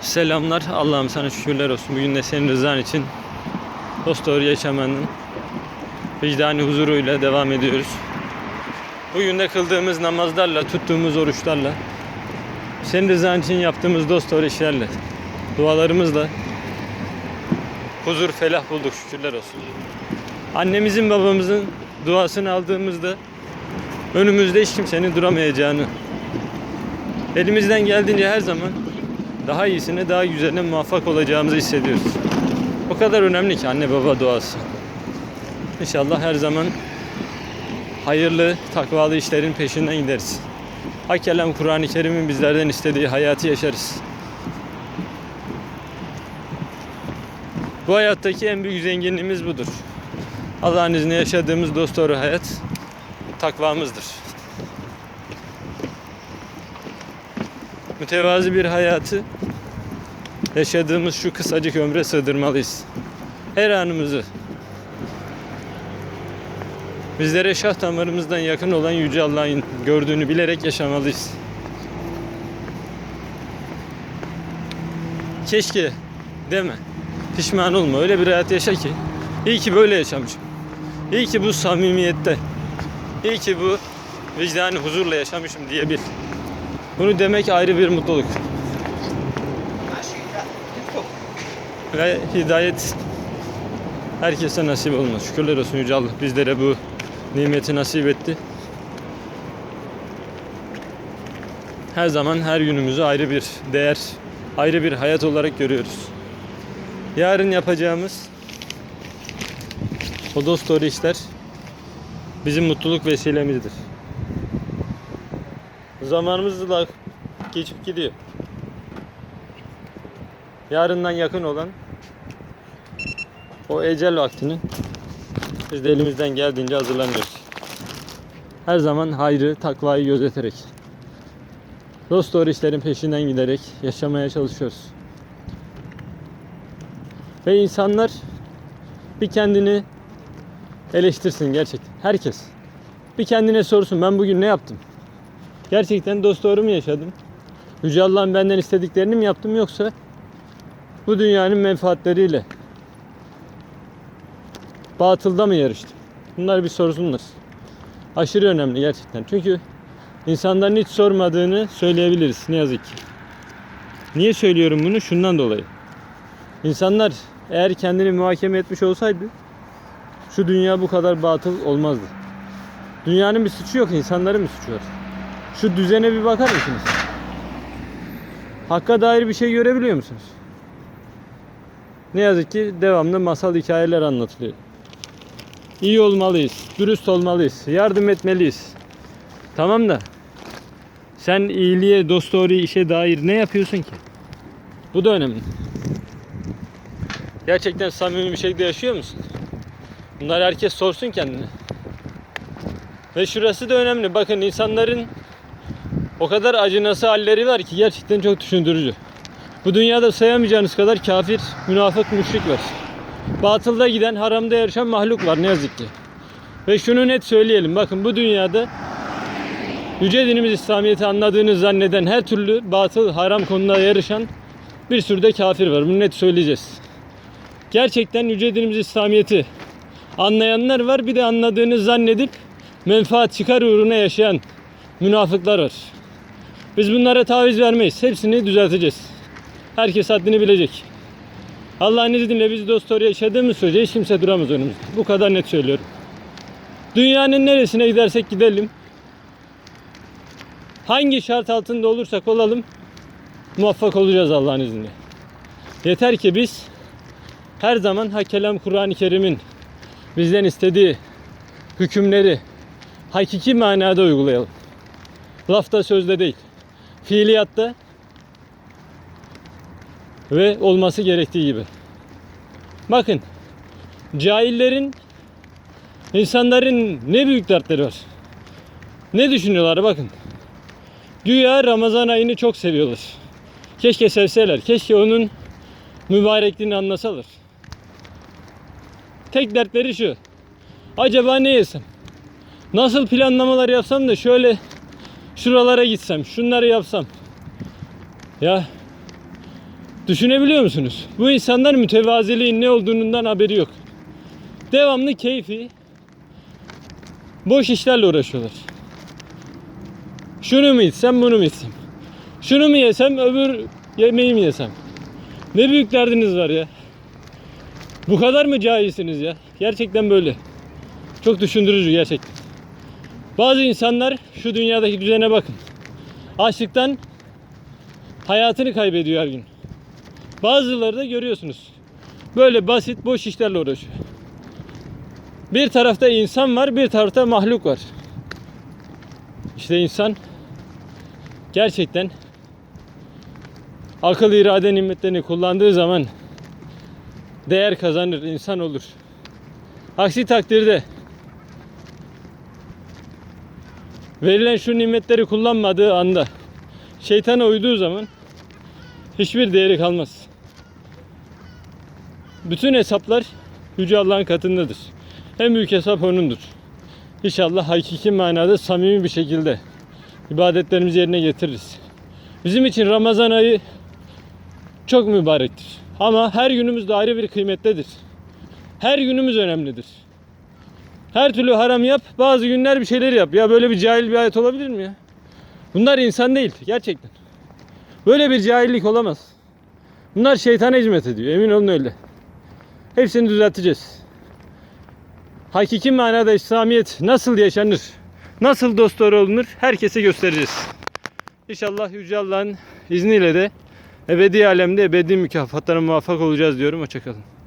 Selamlar. Allah'ım sana şükürler olsun. Bugün de senin rızan için dost doğru yaşamanın vicdani huzuruyla devam ediyoruz. Bugün de kıldığımız namazlarla, tuttuğumuz oruçlarla, senin rızan için yaptığımız dost doğru işlerle, dualarımızla huzur, felah bulduk şükürler olsun. Annemizin babamızın duasını aldığımızda önümüzde hiç kimsenin duramayacağını, elimizden geldiğince her zaman daha iyisine, daha güzeline muvaffak olacağımızı hissediyoruz. O kadar önemli ki anne baba duası. İnşallah her zaman hayırlı, takvalı işlerin peşinden gideriz. Hak kelam Kur'an-ı Kerim'in bizlerden istediği hayatı yaşarız. Bu hayattaki en büyük zenginliğimiz budur. Allah'ın izniyle yaşadığımız dosdoğru hayat takvamızdır. Mütevazi bir hayatı yaşadığımız şu kısacık ömre sığdırmalıyız. Her anımızı bizlere şah damarımızdan yakın olan Yüce Allah'ın gördüğünü bilerek yaşamalıyız. Keşke deme. Pişman olma. Öyle bir hayat yaşa ki. İyi ki böyle yaşamışım. İyi ki bu samimiyette. İyi ki bu vicdani huzurla yaşamışım diye bil. Bunu demek ayrı bir mutluluk. Ve hidayet herkese nasip olmaz. Şükürler olsun Yüce Allah bizlere bu nimeti nasip etti. Her zaman her günümüzü ayrı bir değer, ayrı bir hayat olarak görüyoruz. Yarın yapacağımız o dost doğru işler bizim mutluluk vesilemizdir. Zamanımız da geçip gidiyor. Yarından yakın olan o ecel vaktini biz de elimizden geldiğince hazırlanıyoruz. Her zaman hayrı, takvayı gözeterek, dost doğru işlerin peşinden giderek yaşamaya çalışıyoruz. Ve insanlar bir kendini eleştirsin gerçekten. Herkes. Bir kendine sorsun ben bugün ne yaptım? Gerçekten dost doğru mu yaşadım? Yüce Allah'ın benden istediklerini mi yaptım yoksa bu dünyanın menfaatleriyle batılda mı yarıştım? Bunlar bir sorsunlar. Aşırı önemli gerçekten. Çünkü insanların hiç sormadığını söyleyebiliriz ne yazık ki. Niye söylüyorum bunu? Şundan dolayı. İnsanlar eğer kendini muhakeme etmiş olsaydı şu dünya bu kadar batıl olmazdı. Dünyanın bir suçu yok, insanların bir suçu var. Şu düzene bir bakar mısınız? Hakka dair bir şey görebiliyor musunuz? Ne yazık ki devamlı masal hikayeler anlatılıyor. İyi olmalıyız, dürüst olmalıyız, yardım etmeliyiz. Tamam da sen iyiliğe, dost doğru işe dair ne yapıyorsun ki? Bu da önemli. Gerçekten samimi bir şekilde yaşıyor musun? Bunlar herkes sorsun kendine. Ve şurası da önemli. Bakın insanların o kadar acınası halleri var ki gerçekten çok düşündürücü. Bu dünyada sayamayacağınız kadar kafir, münafık, müşrik var. Batılda giden, haramda yarışan mahluk var ne yazık ki. Ve şunu net söyleyelim. Bakın bu dünyada Yüce dinimiz İslamiyet'i anladığını zanneden her türlü batıl, haram konuda yarışan bir sürü de kafir var. Bunu net söyleyeceğiz. Gerçekten Yüce dinimiz İslamiyet'i anlayanlar var. Bir de anladığını zannedip menfaat çıkar uğruna yaşayan münafıklar var. Biz bunlara taviz vermeyiz. Hepsini düzelteceğiz. Herkes haddini bilecek. Allah'ın izniyle biz dost doğru yaşadığımız sürece hiç kimse duramaz önümüzde. Bu kadar net söylüyorum. Dünyanın neresine gidersek gidelim. Hangi şart altında olursak olalım muvaffak olacağız Allah'ın izniyle. Yeter ki biz her zaman Hakelam Kur'an-ı Kerim'in bizden istediği hükümleri hakiki manada uygulayalım. Lafta sözde değil. Fiiliyatta ve olması gerektiği gibi. Bakın cahillerin insanların ne büyük dertleri var. Ne düşünüyorlar bakın. Güya Ramazan ayını çok seviyorlar. Keşke sevseler. Keşke onun mübarekliğini anlasalar. Tek dertleri şu. Acaba ne yesem? Nasıl planlamalar yapsam da şöyle şuralara gitsem, şunları yapsam. Ya Düşünebiliyor musunuz? Bu insanlar mütevaziliğin ne olduğundan haberi yok. Devamlı keyfi, boş işlerle uğraşıyorlar. Şunu mu içsem, bunu mu içsem? Şunu mu yesem, öbür yemeği mi yesem? Ne büyük derdiniz var ya. Bu kadar mı cahilsiniz ya? Gerçekten böyle. Çok düşündürücü gerçekten. Bazı insanlar şu dünyadaki düzene bakın. Açlıktan hayatını kaybediyor her gün. Bazıları da görüyorsunuz. Böyle basit boş işlerle uğraşıyor. Bir tarafta insan var, bir tarafta mahluk var. İşte insan gerçekten akıl irade nimetlerini kullandığı zaman değer kazanır, insan olur. Aksi takdirde verilen şu nimetleri kullanmadığı anda şeytana uyduğu zaman hiçbir değeri kalmaz. Bütün hesaplar Yüce Allah'ın katındadır. En büyük hesap O'nundur. İnşallah hakiki manada samimi bir şekilde ibadetlerimizi yerine getiririz. Bizim için Ramazan ayı çok mübarektir. Ama her günümüz de ayrı bir kıymetlidir. Her günümüz önemlidir. Her türlü haram yap, bazı günler bir şeyler yap. Ya böyle bir cahil bir ayet olabilir mi ya? Bunlar insan değil gerçekten. Böyle bir cahillik olamaz. Bunlar şeytana hizmet ediyor. Emin olun öyle. Hepsini düzelteceğiz. Hakiki manada İslamiyet nasıl yaşanır? Nasıl dostları olunur? Herkese göstereceğiz. İnşallah Yüce Allah'ın izniyle de ebedi alemde ebedi mükafatlara muvaffak olacağız diyorum. Hoşçakalın.